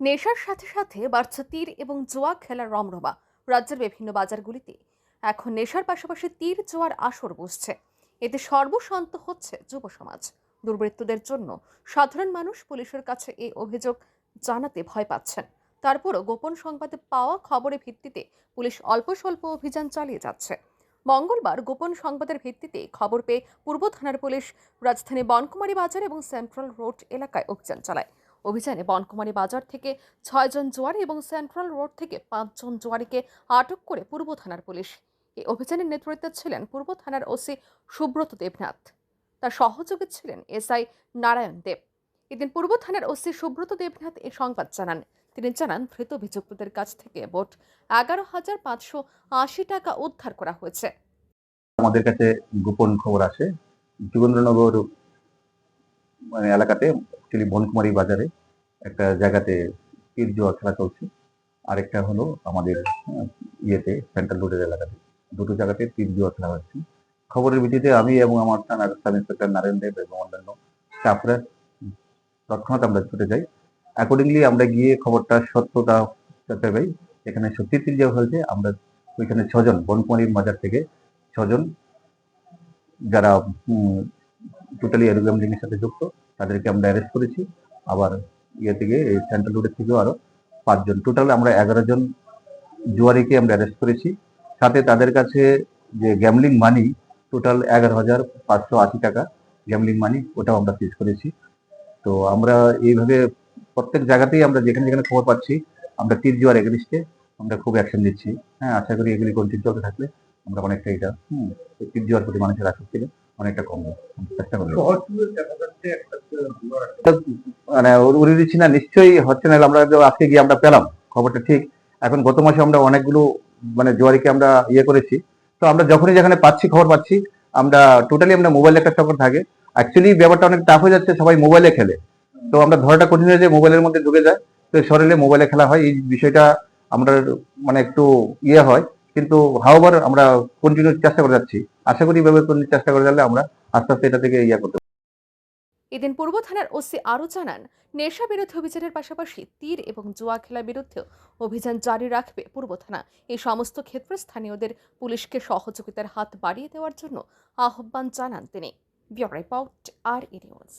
নেশার সাথে সাথে বাড়ছে তীর এবং জোয়া খেলার রমরমা রাজ্যের বিভিন্ন বাজারগুলিতে। এখন নেশার পাশাপাশি তীর, জোয়ার আসর বসছে। এতে সর্বশান্ত হচ্ছে যুব সমাজ। দুর্বৃত্তদের জন্য সাধারণ মানুষ পুলিশের কাছে এই অভিযোগ জানাতে ভয় পাচ্ছেন। তারপরও গোপন সংবাদে পাওয়া খবরের ভিত্তিতে পুলিশ অল্প স্বল্প অভিযান চালিয়ে যাচ্ছে। মঙ্গলবার গোপন সংবাদের ভিত্তিতে খবর পেয়ে পূর্ব থানার পুলিশ রাজধানী বনকুমারী বাজার এবং সেন্ট্রাল রোড এলাকায় অভিযান চালায়। অভিযানে বনকুমারী বাজার থেকে ছয়জন জোয়ারি এবং সেন্ট্রাল রোড থেকে পাঁচজন জোয়ারিকে আটক করে পূর্ব থানার পুলিশ। এই অভিযানের নেতৃত্বে ছিলেন পূর্ব থানার ওসি সুব্রত দেবনাথ। তার সহযোগী ছিলেন এসআই নারায়ণ দেব। এদিন পূর্ব থানার ওসি সুব্রত দেবনাথ এই সংবাদ জানান। তিনি জানান, ধৃত অভিযুক্তদের কাছ থেকে মোট এগারো হাজার পাঁচশো আশি টাকা উদ্ধার করা হয়েছে। আমাদের কাছে গোপন খবর আসে। যোগেন্দ্রনগর মানে এলাকাতে অ্যাকচুয়ালি বনকুমারী বাজারে একটা জায়গাতে তীর জোয়া খেলা চলছে। আরেকটা হলো আমাদের ইয়েতে সেন্ট্রাল রোডের এলাকাতে। দুটো জায়গাতে তীর জোয়া খেলা হচ্ছে। খবরের ভিত্তিতে আমি এবং আমার থানার সাব ইন্সপেক্টর নারায়ণ দেব এবং অন্যান্য স্টাফরা তৎক্ষণাৎ আমরা ছুটে যাই। অ্যাকর্ডিংলি আমরা গিয়ে খবরটা সত্যতা যাচাই পাই। এখানে সত্যি তীর জোয়া হয়েছে। আমরা ওইখানে ছজন, বনকুমারী বাজার থেকে ছজন, যারা টোটালি এরোগ্রাম এর সাথে যুক্ত। তাদেরকে আমরা অ্যারেস্ট করেছি। আবার ইয়ে থেকে সেন্ট্রাল রোডের থেকেও আরও পাঁচজন। টোটাল আমরা এগারো জন জুয়ারিকে আমরা অ্যারেস্ট করেছি। সাথে তাদের কাছে যে গ্যামলিং মানি টোটাল এগারো হাজার পাঁচশো আশি টাকা গ্যামলিং মানি ওটাও আমরা সিজ করেছি। তো আমরা এইভাবে প্রত্যেক জায়গাতেই আমরা যেখানে যেখানে খবর পাচ্ছি, আমরা তীর জুয়ার এগেনিস্টে আমরা খুব অ্যাকশন দিচ্ছি হ্যাঁ আশা করি এগুলি কন্টিনিউ চলতে থাকলে আমরা অনেকটা এটা তীর জুয়ার প্রতি মানুষের আসক্তি অনেকটা কমবে। চেষ্টা করব। মানে উড়ে দিচ্ছি না নিশ্চয়ই হচ্ছে না আমরা আজকে গিয়ে আমরা পেলাম, খবরটা ঠিক। এখন গত মাসে আমরা অনেকগুলো মানে জোয়ারিকে আমরা ইয়ে করেছি। তো আমরা যখনই যেখানে পাচ্ছি খবর পাচ্ছি, আমরা টোটালি আমরা মোবাইল একটা চক্কর থাকে। অ্যাকচুয়ালি ব্যাপারটা অনেক টাফ হয়ে যাচ্ছে, সবাই মোবাইলে খেলে। তো আমরা ধরাটা কঠিন হয়ে যায় মোবাইলের মধ্যে ঢুকে যায়। তো শরীরে মোবাইলে খেলা হয়, এই বিষয়টা আমরা মানে একটু ইয়ে হয়। কিন্তু হাওবার আমরা কন্টিনিউ চেষ্টা করে যাচ্ছি। আশা করি এভাবে চেষ্টা করে যালে আমরা আস্তে আস্তে এটা থেকে ইয়ে করতে এদিন পূর্ব থানার ওসি আরও জানান, নেশা বিরোধী অভিযানের পাশাপাশি তীর এবং জুয়া খেলা বিরুদ্ধেও অভিযান জারি রাখবে পূর্ব থানা। এই সমস্ত ক্ষেত্রে স্থানীয়দের পুলিশকে সহযোগিতার হাত বাড়িয়ে দেওয়ার জন্য আহ্বান জানান তিনি। Bureau report R E news.